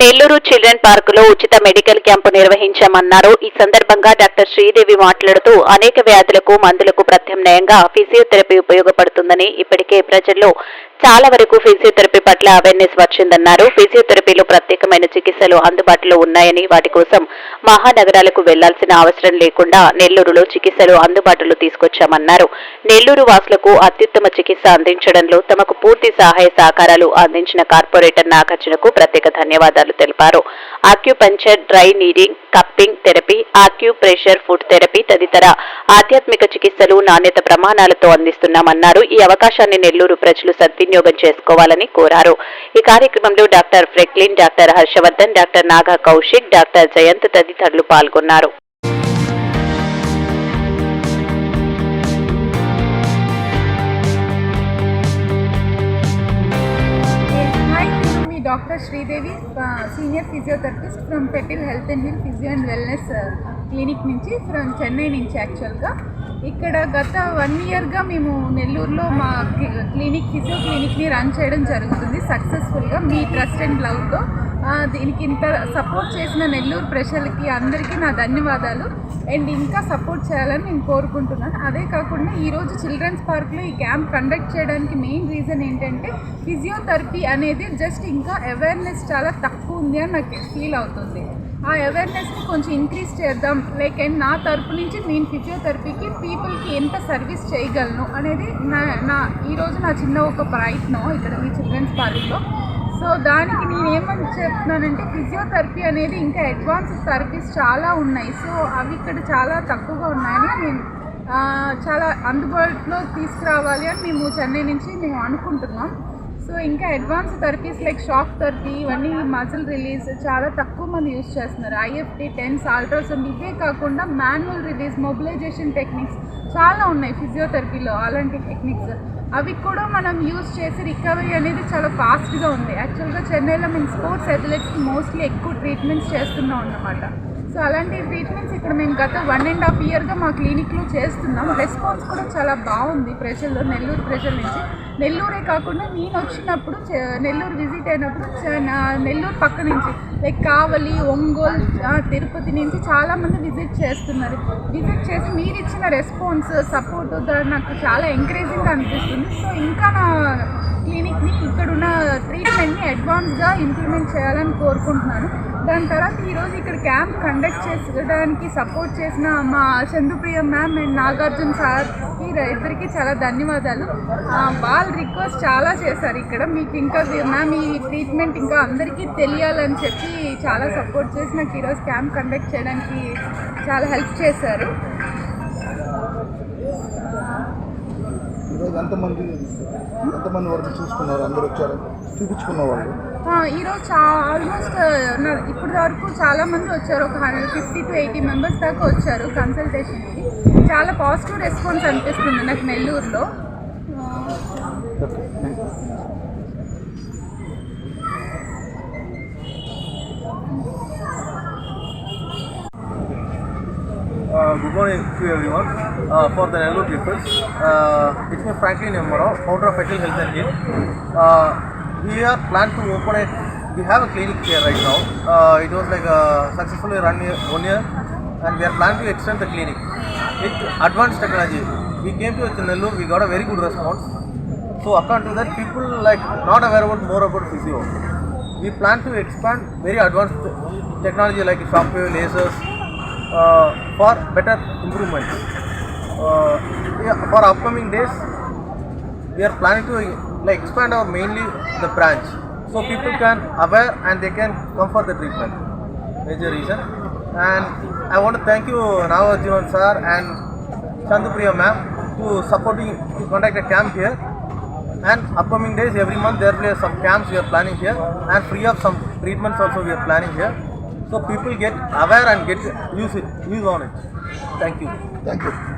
Nellore children పార్క్లో ఉచిత medical camp నిర్వహించామన్నారు. ఈ సందర్భంగా డాక్టర్ శ్రీదేవి మాట్లాడుతూ అనేక వ్యాధులకు మందులకు ప్రత్యామ్నాయంగా ఫిజియోథెరపీ ఉపయోగపడుతుందని ఇప్పటికే ప్రజల్లో చాలా వరకు ఫిజియోథెరపీ పట్ల అవేర్నెస్ వచ్చిందన్నారు. ఫిజియోథెరపీలో ప్రత్యేకమైన చికిత్సలు అందుబాటులో ఉన్నాయని వాటి కోసం మహానగరాలకు వెళ్ళాల్సిన అవసరం లేకుండా నెల్లూరులో చికిత్సలు అందుబాటులో తీసుకొచ్చామన్నారు. నెల్లూరు వాసులకు అత్యుత్తమ చికిత్స అందించడంలో తమకు పూర్తి సహాయ సహకారాలు అందించిన కార్పొరేటర్ నాగార్జునకు ప్రత్యేక ధన్యవాదాలు తెలిపారు. Acupuncture dry needling cupping therapy acupressure food therapy తదితర ఆధ్యాత్మిక చికిత్సలు నాణ్యత ప్రమాణాలతో అందిస్తున్నామన్నారు. ఈ అవకాశాన్ని నెల్లూరు ప్రజలు సద్వినియోగం చేసుకోవాలని కోరారు. ఈ కార్యక్రమంలో doctor Franklin doctor Harshavardhan doctor Naga Kaushik doctor Jayant తదితరులు పాల్గొన్నారు. Doctor Sridevi senior physiotherapist from పెటిల్ health and hill physio and wellness clinic నుంచి ఫ్రమ్ చెన్నై నుంచి యాక్చువల్గా. ఇక్కడ గత వన్ ఇయర్గా మేము నెల్లూరులో మా క్లినిక్ ఫిజియో క్లినిక్ని రన్ చేయడం జరుగుతుంది సక్సెస్ఫుల్గా. మీ ట్రస్ట్ అండ్ లవ్తో దీనికి ఇంత సపోర్ట్ చేసిన నెల్లూరు ప్రజలకి అందరికీ నా ధన్యవాదాలు. అండ్ ఇంకా సపోర్ట్ చేయాలని నేను కోరుకుంటున్నాను. అదే కాకుండా ఈరోజు చిల్డ్రన్స్ పార్క్లో ఈ క్యాంప్ కండక్ట్ చేయడానికి మెయిన్ రీజన్ ఏంటంటే ఫిజియోథెరపీ అనేది జస్ట్ ఇంకా అవేర్నెస్ చాలా తక్కువ ఉంది అని నాకు ఫీల్ అవుతుంది. ఆ అవేర్నెస్ని కొంచెం ఇంక్రీజ్ చేద్దాం. లైక్ అండ్ నా తరపు నుంచి నేను ఫిజియోథెరపీకి పీపుల్కి ఎంత సర్వీస్ చేయగలను అనేది నా నా ఈరోజు నా చిన్న ఒక ప్రయత్నం ఇక్కడ మీ చిల్డ్రన్స్ పార్క్లో. సో దానికి నేనేమని చెప్తున్నానంటే ఫిజియోథెరపీ అనేది ఇంకా అడ్వాన్స్ థెరపీస్ చాలా ఉన్నాయి. సో అవి ఇక్కడ చాలా తక్కువగా ఉన్నాయని నేను చాలా అందుబాటులో తీసుకురావాలి అని మేము చెన్నై నుంచి మేము అనుకుంటున్నాం. సో ఇంకా advance therapies like shock therapy ఇవన్నీ మజిల్ రిలీజ్ చాలా తక్కువ మంది యూజ్ చేస్తున్నారు. ఐఎఫ్టీ టెన్స్ అల్ట్రాసౌండ్ ఇవే కాకుండా మాన్యువల్ రిలీజ్ మొబిలైజేషన్ టెక్నిక్స్ చాలా ఉన్నాయి ఫిజియోథెరపీలో అలాంటి టెక్నిక్స్. అవి కూడా మనం యూజ్ చేసి రికవరీ అనేది చాలా ఫాస్ట్గా ఉంది. యాక్చువల్గా చెన్నైలో మేము స్పోర్ట్స్ అథ్లెట్స్కి మోస్ట్లీ ఎక్కువ ట్రీట్మెంట్స్ చేస్తున్నాం అన్నమాట. సో అలాంటి ట్రీట్మెంట్స్ ఇక్కడ మేము గత వన్ అండ్ హాఫ్ ఇయర్గా మా క్లినిక్లో చేస్తున్నాం. రెస్పాన్స్ కూడా చాలా బాగుంది ప్రజల్లో నెల్లూరు ప్రజల నుంచి. నెల్లూరే కాకుండా నేను వచ్చినప్పుడు నెల్లూరు విజిట్ అయినప్పుడు నెల్లూరు పక్క నుంచి లైక్ కావలి ఒంగోలు తిరుపతి నుంచి చాలామంది విజిట్ చేస్తున్నారు. విజిట్ చేసి మీరు ఇచ్చిన రెస్పాన్స్ సపోర్ట్ నాకు చాలా ఎంకరేజింగ్గా అనిపిస్తుంది. సో ఇంకా నా అడ్వాన్స్గా ఇంప్లిమెంట్ చేయాలని కోరుకుంటున్నాను. దాని తర్వాత ఈరోజు ఇక్కడ క్యాంప్ కండక్ట్ చేసుకోవడానికి సపోర్ట్ చేసిన మా Chandupriya ma'am and Nagarjuna sir ఇద్దరికి చాలా ధన్యవాదాలు. వాళ్ళ వాళ్ళు రిక్వెస్ట్ చాలా చేశారు ఇక్కడ. మీకు ఇంకా మ్యామ్ ఈ ట్రీట్మెంట్ ఇంకా అందరికీ తెలియాలని చెప్పి చాలా సపోర్ట్ చేసి నాకు ఈరోజు క్యాంప్ కండక్ట్ చేయడానికి చాలా హెల్ప్ చేశారు. ఎంతమంది ఎంతమంది వరకు చూసుకున్నారు? అందరూ వచ్చారు. చూపించుకున్న వాళ్ళు ఈరోజు చా ఆల్మోస్ట్ ఇప్పటి వరకు చాలా మంది వచ్చారు. ఒక hundred fifty to eighty members దాకా వచ్చారు కన్సల్టేషన్కి. చాలా పాజిటివ్ రెస్పాన్స్ అనిపిస్తుంది నాకు నెల్లూరులో. Good morning to everyone. Uh, for the Nellore people, uh, it's me Franklin Yamara, founder of Fetal Health and Heal. Uh, we are planned to open a, we have a clinic here right now. Uh, it was like uh, successfully run here, one year and we are planning to extend the clinic with advanced technology. We came to Nellore, we got a very good response. So according to that, people like not aware about more about physio. We plan to expand very advanced technology like shockwave, lasers, uh, for better improvement. Uh, for upcoming days, we are planning to like expand our mainly the branch, so people can aware and they can come for the treatment. Major reason, and I want to thank you Nagajivan sir and Chandupriya ma'am to supporting to conduct a camp here. And upcoming days, every month there will be some camps we are planning here, and free of some treatments also we are planning here. So people get aware and get use it, use on it. Thank you. Thank you.